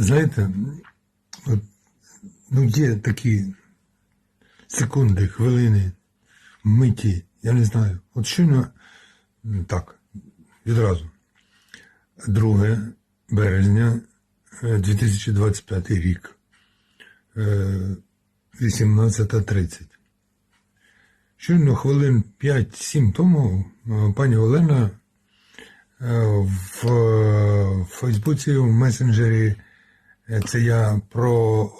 Знаєте, от, ну є такі секунди, хвилини, миті, я не знаю. От щойно так, відразу. 2 березня е, 2025 рік, е, 18.30. Щойно хвилин 5-7 тому е, пані Олена е, в е, Фейсбуці, в месенджері, е, це я про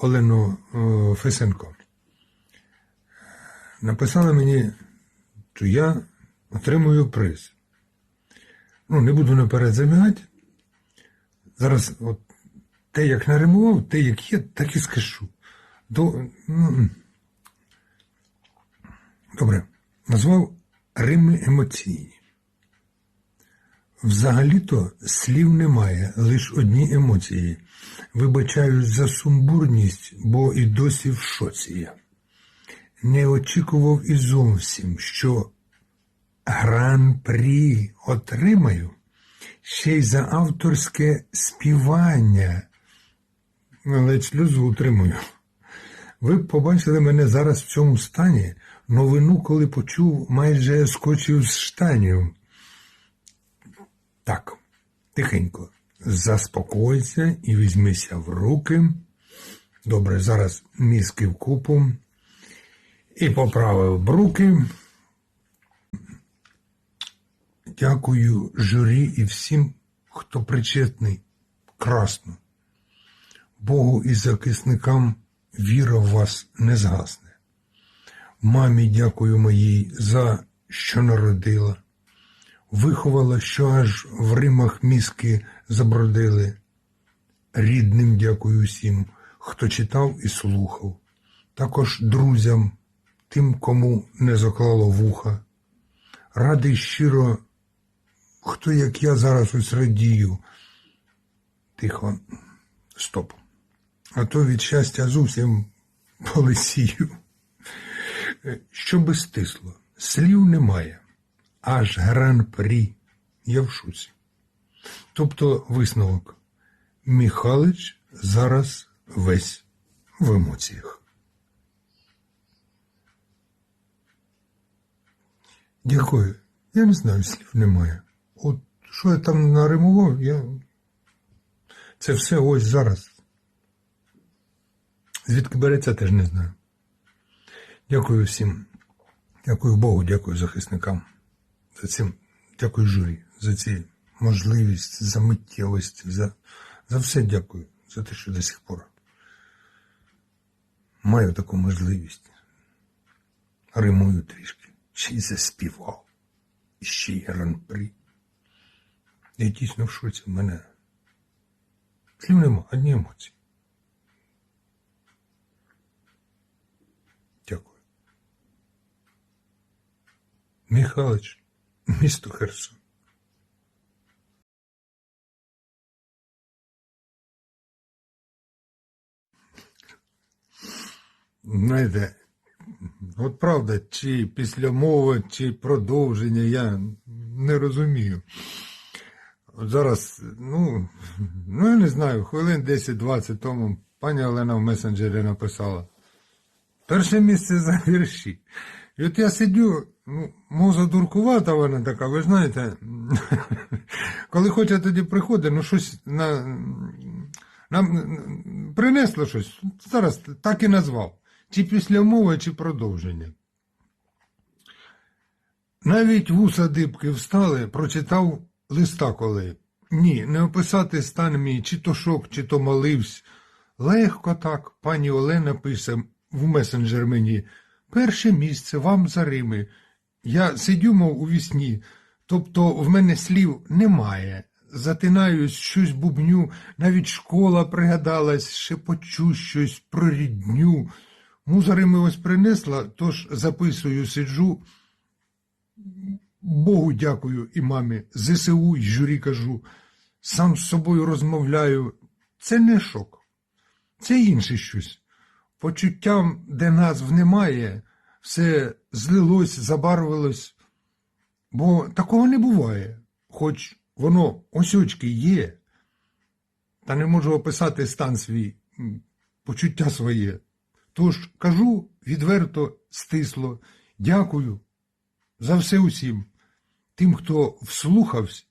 Олену е, Фесенко. Написала мені, що я отримую приз. Ну, не буду наперед забігати. Зараз от те, як наримував, те, як є, так і скажу. До, ну, Добре, назвав Рими емоційні. Взагалі-то слів немає, лише одні емоції. Вибачаюсь за сумбурність, бо і досі в шоці я. Не очікував і зовсім, що гран-прі отримаю ще й за авторське співання. Але сльозу утримую. Ви б побачили мене зараз в цьому стані. Новину, коли почув, майже скочив з штанів. Так, тихенько, заспокойся і візьмися в руки. Добре, зараз мізки в купу. І поправив бруки. Дякую журі і всім, хто причетний. Красно. Богу і захисникам віра в вас не згасне. Мамі дякую моїй за що народила. Виховала, що аж в Римах мізки забродили. Рідним дякую всім, хто читав і слухав. Також друзям, тим, кому не заклало вуха. Радий щиро, хто як я зараз ось радію. Тихо, стоп. А то від щастя зовсім полисію. Що би стисло, слів немає, аж гран-прі. Я в шуці. Тобто висновок. Михалич зараз весь в емоціях. Дякую. Я не знаю, слів немає. От що я там наримував, я. Це все ось зараз. Звідки береться, теж не знаю. Дякую всім. Дякую Богу, дякую захисникам. За цим, дякую журі, за ці можливість, за миттєвість, за, за все дякую, за те, що до сих пор маю таку можливість. Римую трішки, ще й заспівав, і ще й гран-при. Я дійсно в шоці в мене. Слів нема, одні емоції. Дякую. Михайлович, місто Херсон. Знаєте, от правда, чи післямова, чи продовження, я не розумію. От зараз, ну, ну я не знаю, хвилин 10-20 тому пані Олена в месенджері написала. Перше місце за вірші. І от я сидю, ну, моза дуркувата вона така, ви знаєте, коли хоче тоді приходить, ну щось на, нам принесло щось, зараз так і назвав. Чи після мови, чи продовження. Навіть вуса дибки встали, прочитав листа коли. Ні, не описати стан мій, чи то шок, чи то моливсь. Легко так, пані Олена пише в месенджер мені. Перше місце вам за Рими. Я сидю, мов у вісні, тобто в мене слів немає. Затинаюсь, щось бубню, навіть школа пригадалась, шепочу щось про рідню. Муза Рими ось принесла, тож записую, сиджу. Богу дякую і мамі, ЗСУ й журі кажу. Сам з собою розмовляю. Це не шок, це інше щось. Почуттям, де назв немає, все злилось, забарвилось. Бо такого не буває, хоч воно ось очки є. та не можу описати стан свій, почуття своє. Тож кажу відверто, стисло, дякую за все усім, тим, хто вслухався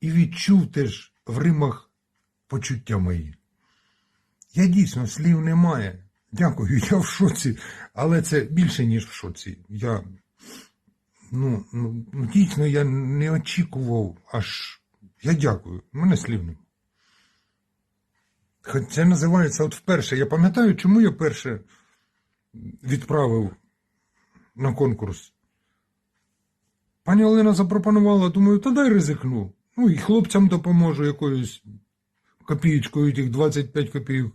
і відчув теж в римах почуття мої. Я дійсно слів немає. Дякую, я в шоці, але це більше, ніж в шоці. Я ну, ну, ну, дійсно я не очікував аж. Я дякую, мене слів немає. Хоч це називається от вперше. Я пам'ятаю, чому я перше відправив на конкурс. Пані Олена запропонувала, думаю, та дай ризикну. Ну і хлопцям допоможу якоюсь копієчкою, тих 25 копійок.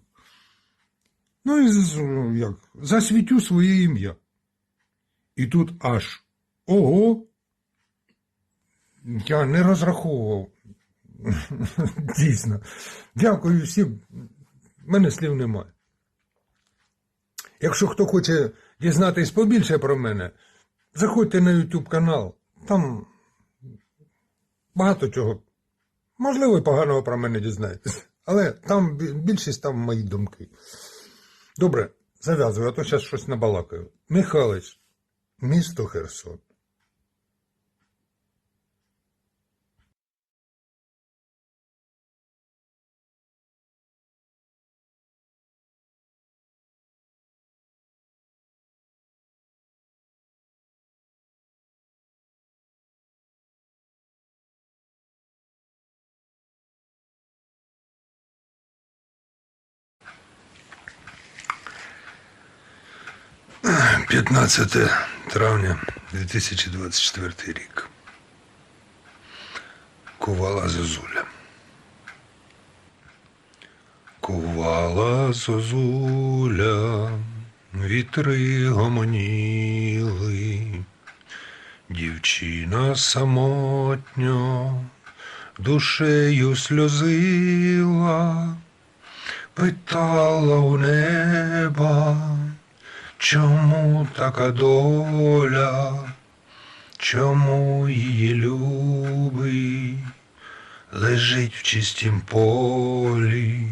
Ну і як, засвітю своє ім'я. І тут аж ого. Я не розраховував. Дійсно. Дякую всім. Мене слів немає. Якщо хто хоче дізнатись побільше про мене, заходьте на YouTube канал. Там багато чого. Можливо, і поганого про мене дізнаєтесь. Але там більшість там мої думки. Добре, зав'язую, а то зараз щось набалакаю. Михайлович, місто Херсон. – 15 травня 2024 рік. Кувала Зозуля. Кувала Зозуля, вітри гомоніли, дівчина самотньо душею сльозила, питала у неба. Чому така доля, чому її любий лежить в чистім полі,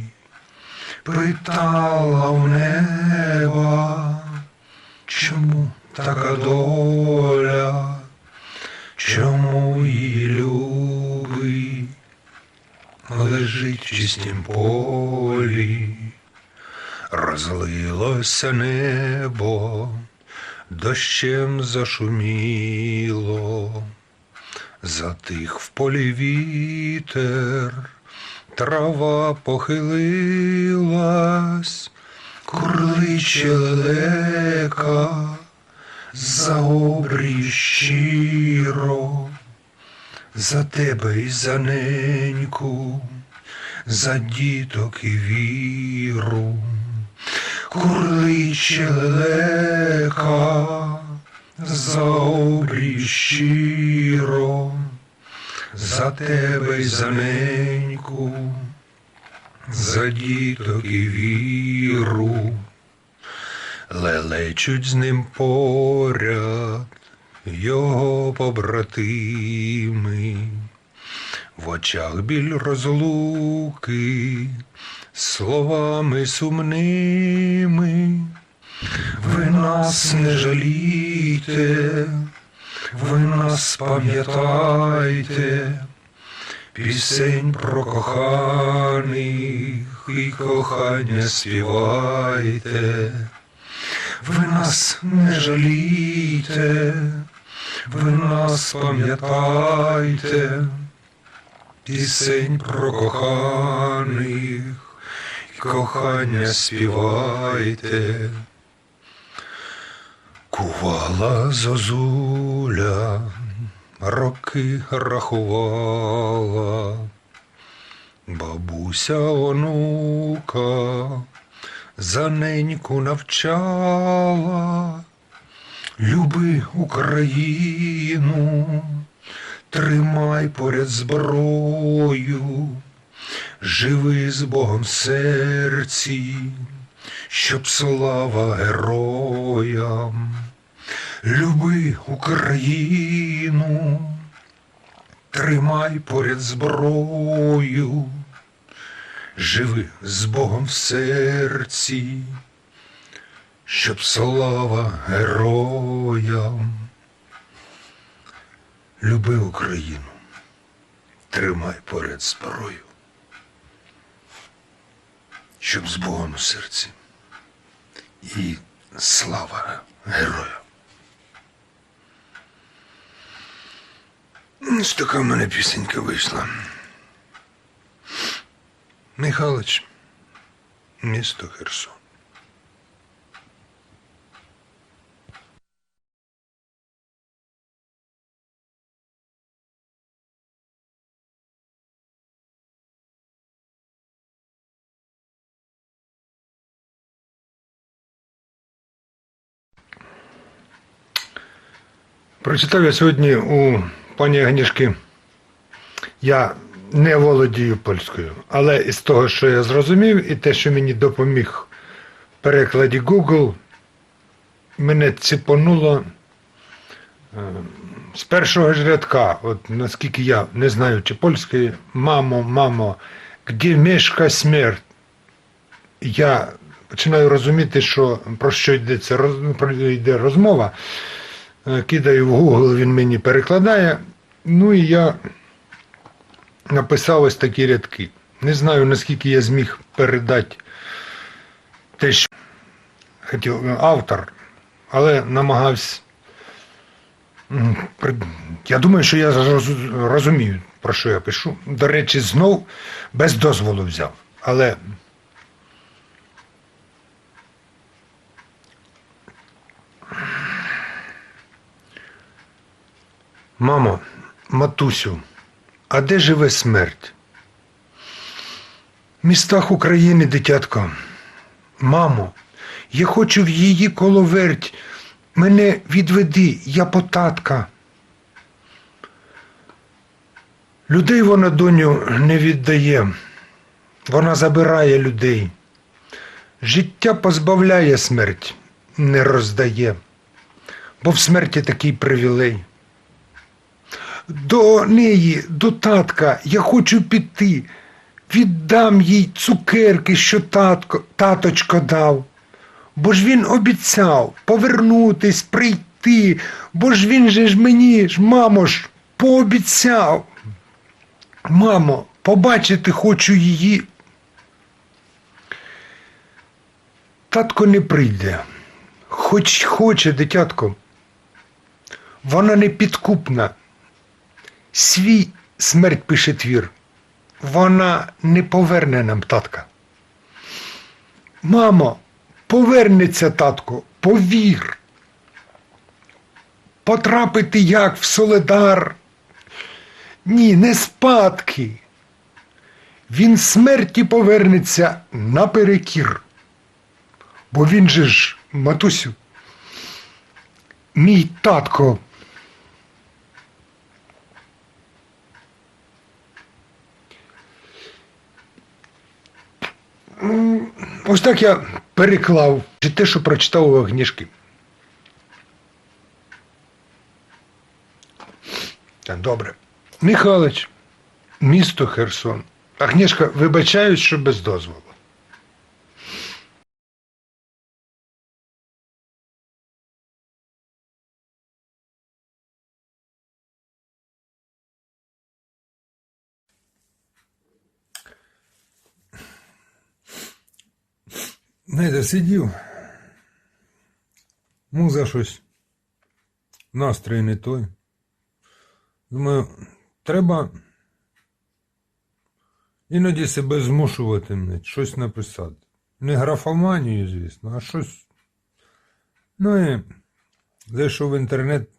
питала в неба, чому така доля, чому її любий лежить в чистім полі. Розлилося небо, дощем зашуміло, затих в полі вітер, трава похилилась, курличе лелека, за обрій щиро, за тебе і за неньку, за діток і віру. Курличе лелека, за обрій за тебе й за неньку, за діток і віру, лелечуть з ним поряд його побратими, в очах біль розлуки, словами сумними. Ви нас не жалійте, ви нас пам'ятайте, пісень про коханих і кохання співайте. Ви нас не жалійте, ви нас пам'ятайте, пісень про коханих кохання співайте. Кувала зозуля, роки рахувала, бабуся онука за неньку навчала, люби Україну, тримай поряд зброю, живи з Богом в серці, щоб слава героям, люби Україну, тримай поряд зброю, живи з Богом в серці, щоб слава героям. Люби Україну, тримай поряд зброю, щоб з Богом у серці і слава герою. Ось така в мене пісенька вийшла. Михалич, місто Херсон. Прочитав я сьогодні у пані Агнішки. Я не володію польською, але із того, що я зрозумів, і те, що мені допоміг в перекладі Google, мене ціпонуло е, з першого ж рядка, от наскільки я не знаю, чи польської, мамо, мамо, де мешка смерть? Я починаю розуміти, що про що йдеться йде розмова. Е, Кидаю в Google, він мені перекладає. Ну і я написав ось такі рядки. Не знаю, наскільки я зміг передати те, що хотів автор, але намагався. Я думаю, що я розумію, про що я пишу. До речі, знов без дозволу взяв. Але Мамо, матусю, а де живе смерть? В містах України, дитятко. Мамо, я хочу в її коловерть. Мене відведи, я потатка. Людей вона доню не віддає. Вона забирає людей. Життя позбавляє смерть, не роздає, бо в смерті такий привілей. До неї, до татка, я хочу піти. Віддам їй цукерки, що татко, таточко дав. Бо ж він обіцяв повернутись, прийти, бо ж він же ж мені ж, мамо ж, пообіцяв. Мамо, побачити хочу її. Татко не прийде, хоч хоче, дитятко. Вона не підкупна. Свій смерть пише твір. Вона не поверне нам татка. Мамо, повернеться татко, повір. Потрапити як в Соледар. Ні, не спадки. Він смерті повернеться наперекір. Бо він же ж, матусю, мій татко. Ось так я переклав те, що прочитав у книжки. Добре. Михайлович, місто Херсон. А книжка, вибачаюсь, що без дозволу. Знаєте, сидів. Муза щось. Настрій не той. Думаю, треба іноді себе змушувати щось написати. Не графоманію, звісно, а щось. Ну і зайшов в інтернет,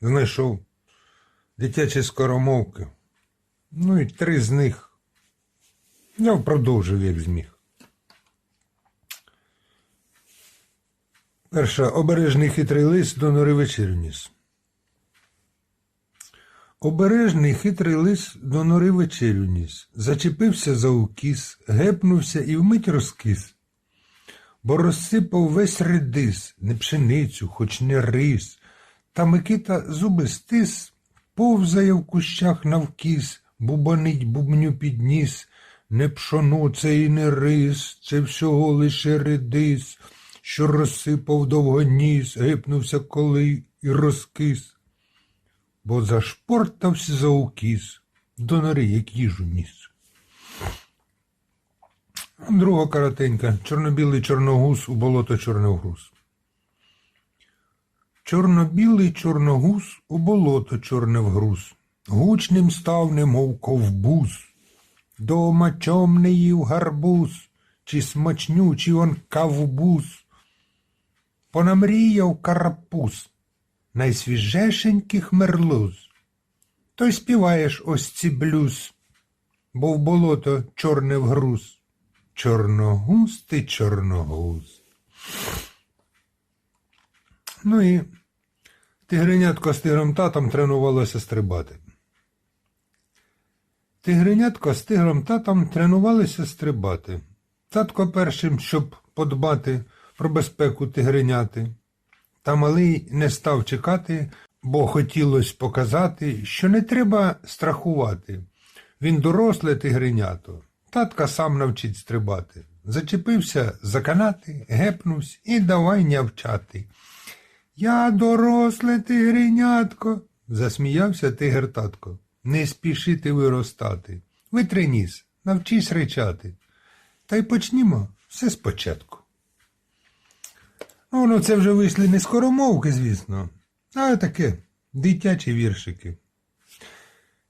знайшов дитячі скоромовки. Ну і три з них я продовжив, як зміг. Перша. Обережний хитрий лис до нори вечерю ніс. Обережний хитрий лис до нори вечерю ніс. Зачепився за укіс, гепнувся і вмить розкис. Бо розсипав весь редис, не пшеницю, хоч не рис. Та Микита зуби стис, повзає в кущах навкіс, бубонить бубню підніс. Не пшоно це і не рис, це всього лише редис, що розсипав довго ніс, гипнувся коли і розкис, бо зашпортався за укіс, до нори, як їжу ніс. Друга коротенька. Чорнобілий чорногуз у болото чорногруз. Чорнобілий чорногуз у болото чорне вгруз. Гучним став, немов ковбуз. Дома чом не гарбуз, чи смачнючий он кавбуз. Понамріяв карапуз, найсвіжешеньких мерлуз. То й співаєш ось ці блюз, бо в болото чорне вгруз. Чорногуз ти чорногуз. Ну і тигренятко з тигром татом тренувалося стрибати. Тигренятко з тигром татом тренувалися стрибати. Татко першим, щоб подбати про безпеку тигреняти. Та малий не став чекати, бо хотілося показати, що не треба страхувати. Він доросле тигренято. Татка сам навчить стрибати. Зачепився за канати, гепнувся і давай нявчати. Я доросле тигренятко, засміявся тигр татко. Не спішити виростати. Витри ніс, навчись речати. Та й почнімо все спочатку. Ну, ну це вже вийшли не скоромовки, звісно, а таке дитячі віршики.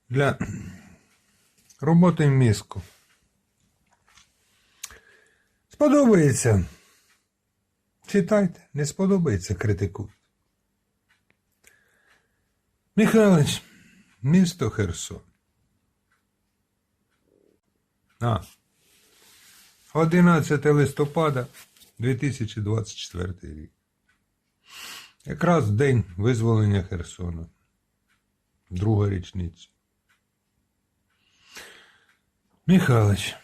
Для роботи в мізку. Сподобається. Читайте, не сподобається, критикуйте. Михайлович, місто Херсон. А. 11 листопада 2024 рік. Якраз день визволення Херсона. Друга річниця. Михайлович.